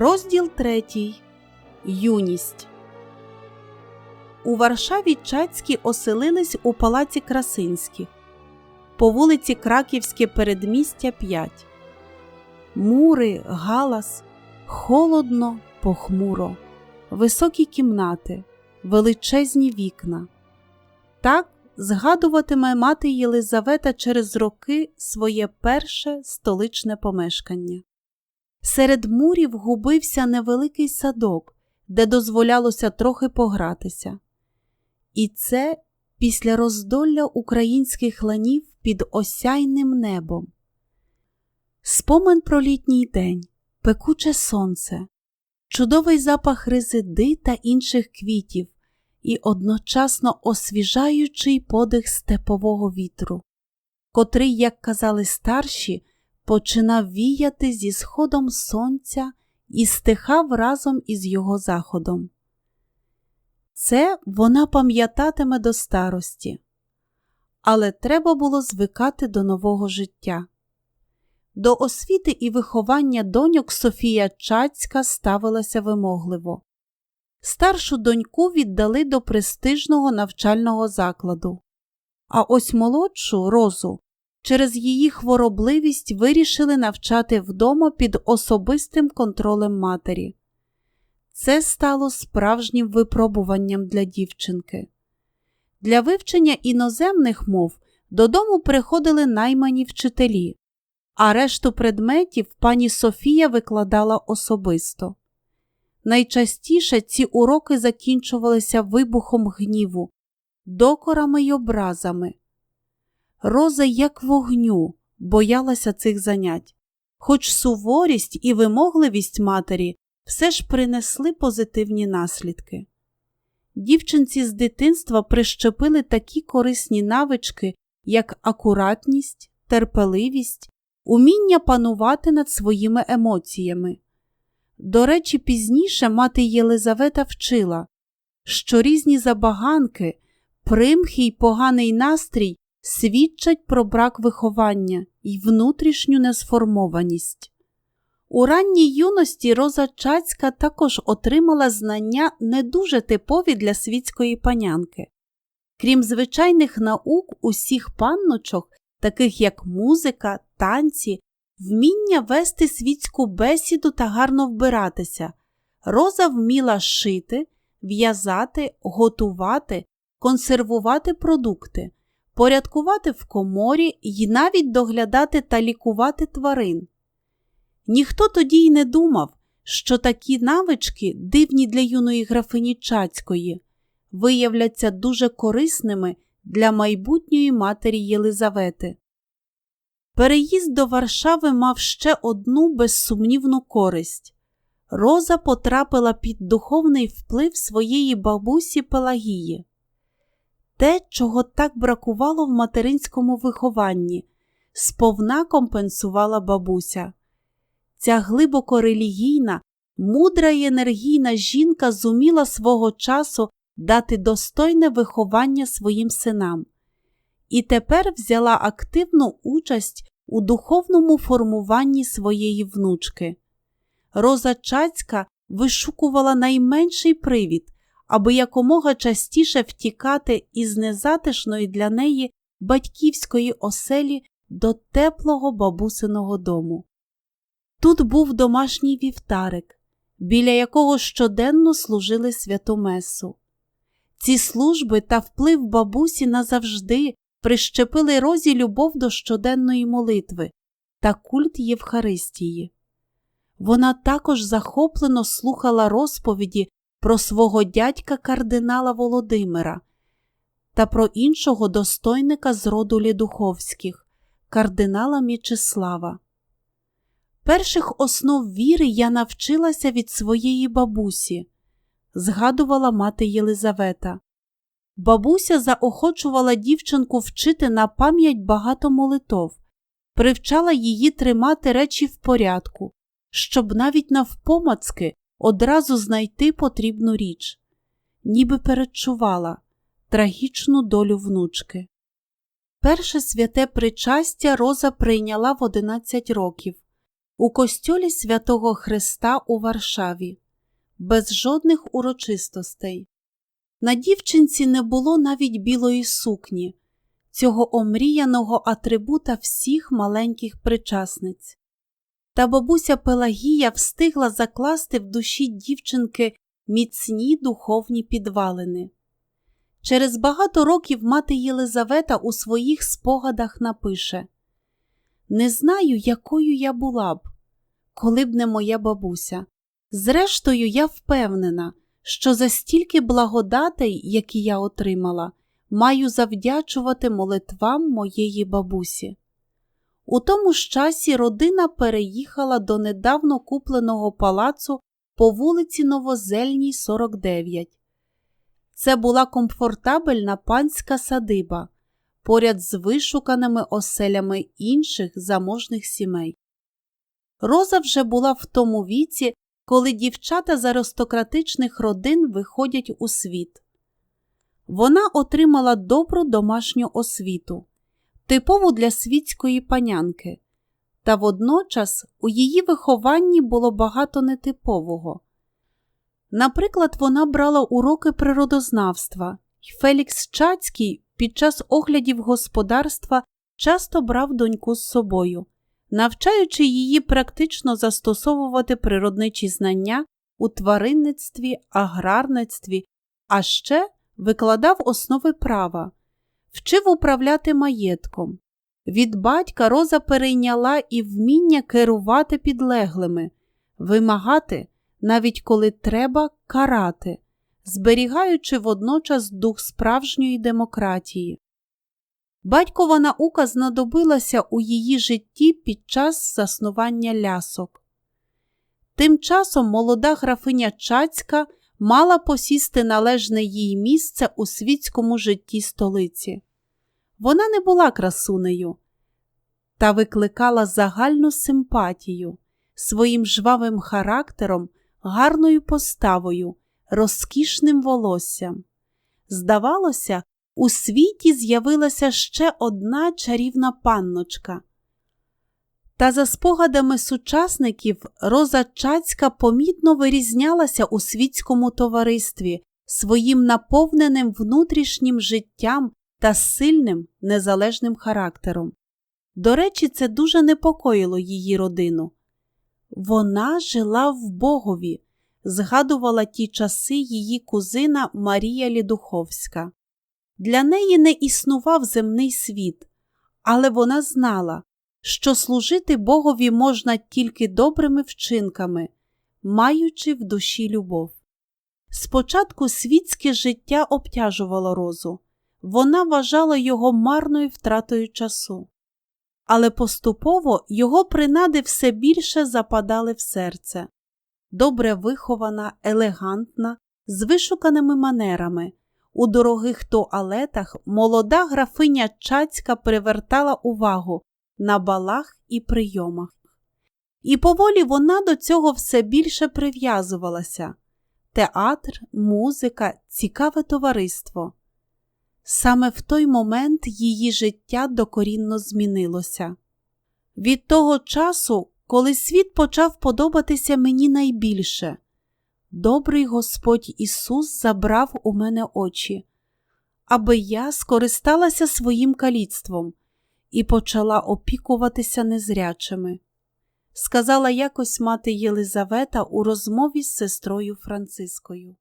Розділ третій. Юність. У Варшаві Чацькі оселились у палаці Красинських. По вулиці Краківське передмістя 5. Мури, галас, холодно, похмуро, високі кімнати, величезні вікна. Так згадуватиме мати Єлизавета через роки своє перше столичне помешкання. Серед мурів губився невеликий садок, де дозволялося трохи погратися. І це після роздолля українських ланів під осяйним небом. Спомин про літній день, пекуче сонце, чудовий запах резиди та інших квітів і одночасно освіжаючий подих степового вітру, котрий, як казали старші, починав віяти зі сходом сонця і стихав разом із його заходом. Це вона пам'ятатиме до старості, але треба було звикати до нового життя. До освіти і виховання доньок Софія Чацька ставилася вимогливо. Старшу доньку віддали до престижного навчального закладу, а ось молодшу розу через її хворобливість вирішили навчати вдома під особистим контролем матері. Це стало справжнім випробуванням для дівчинки. Для вивчення іноземних мов додому приходили наймані вчителі, а решту предметів пані Софія викладала особисто. Найчастіше ці уроки закінчувалися вибухом гніву, докорами й образами. Роза, як вогню, боялася цих занять, хоч суворість і вимогливість матері все ж принесли позитивні наслідки. Дівчинці з дитинства прищепили такі корисні навички, як акуратність, терпеливість, уміння панувати над своїми емоціями. До речі, пізніше мати Єлизавета вчила, що різні забаганки, примхи й поганий настрій свідчать про брак виховання і внутрішню несформованість. У ранній юності Роза Чацька також отримала знання не дуже типові для світської панянки. Крім звичайних наук усіх панночок, таких як музика, танці, вміння вести світську бесіду та гарно вбиратися. Роза вміла шити, в'язати, готувати, консервувати продукти, порядкувати в коморі і навіть доглядати та лікувати тварин. Ніхто тоді й не думав, що такі навички, дивні для юної графині Чацької, виявляться дуже корисними для майбутньої матері Єлизавети. Переїзд до Варшави мав ще одну безсумнівну користь. Роза потрапила під духовний вплив своєї бабусі Пелагії. Те, чого так бракувало в материнському вихованні, сповна компенсувала бабуся. Ця глибоко релігійна, мудра й енергійна жінка зуміла свого часу дати достойне виховання своїм синам і тепер взяла активну участь у духовному формуванні своєї внучки. Роза Чацька вишукувала найменший привід, аби якомога частіше втікати із незатишної для неї батьківської оселі до теплого бабусиного дому. Тут був домашній вівтарик, біля якого щоденно служили святу Месу. Ці служби та вплив бабусі назавжди прищепили розі любов до щоденної молитви та культ Євхаристії. Вона також захоплено слухала розповіді про свого дядька кардинала Володимира та про іншого достойника з роду Лідуховських, кардинала Мічеслава. Перших основ віри я навчилася від своєї бабусі, згадувала мати Єлизавета. Бабуся заохочувала дівчинку вчити на пам'ять багато молитов, привчала її тримати речі в порядку, щоб навіть навпомацки одразу знайти потрібну річ, ніби передчувала трагічну долю внучки. Перше святе причастя Роза прийняла в 11 років у костьолі святого Христа у Варшаві, без жодних урочистостей. На дівчинці не було навіть білої сукні, цього омріяного атрибута всіх маленьких причасниць. Та бабуся Пелагія встигла закласти в душі дівчинки міцні духовні підвалини. Через багато років мати Єлизавета у своїх спогадах напише Не знаю, якою я була б, коли б не моя бабуся. Зрештою, я впевнена, що за стільки благодатей, які я отримала, маю завдячувати молитвам моєї бабусі. У тому ж часі родина переїхала до недавно купленого палацу по вулиці Новозельній, 49. Це була комфортабельна панська садиба поряд з вишуканими оселями інших заможних сімей. Роза вже була в тому віці, коли дівчата з аристократичних родин виходять у світ. Вона отримала добру домашню освіту, типову для світської панянки, та водночас у її вихованні було багато нетипового. Наприклад, вона брала уроки природознавства, і Фелікс Чацький під час оглядів господарства часто брав доньку з собою, навчаючи її практично застосовувати природничі знання у тваринництві, аграрництві, а ще викладав основи права, вчив управляти маєтком. Від батька Роза перейняла і вміння керувати підлеглими, вимагати, навіть коли треба, карати, зберігаючи водночас дух справжньої демократії. Батькова наука знадобилася у її житті під час заснування лясок. Тим часом молода графиня Чацька мала посісти належне їй місце у світському житті столиці. Вона не була красунею та викликала загальну симпатію своїм жвавим характером, гарною поставою, розкішним волоссям. Здавалося, у світі з'явилася ще одна чарівна панночка. Та за спогадами сучасників Роза Чацька помітно вирізнялася у світському товаристві своїм наповненим внутрішнім життям та сильним незалежним характером. До речі, це дуже непокоїло її родину. Вона жила в Богові, згадувала ті часи її кузина Марія Лідуховська. Для неї не існував земний світ, але вона знала, що служити Богові можна тільки добрими вчинками, маючи в душі любов. Спочатку світське життя обтяжувало розу, вона вважала його марною втратою часу. Але поступово його принади все більше западали в серце. Добре вихована, елегантна, з вишуканими манерами. У дорогих туалетах молода графиня Чацька привертала увагу на балах і прийомах. І поволі вона до цього все більше прив'язувалася театр, музика, цікаве товариство. Саме в той момент її життя докорінно змінилося. Від того часу, коли світ почав подобатися мені найбільше, добрий Господь Ісус забрав у мене очі, аби я скористалася своїм каліцтвом і почала опікуватися незрячими, сказала якось мати Єлизавета у розмові з сестрою Францискою.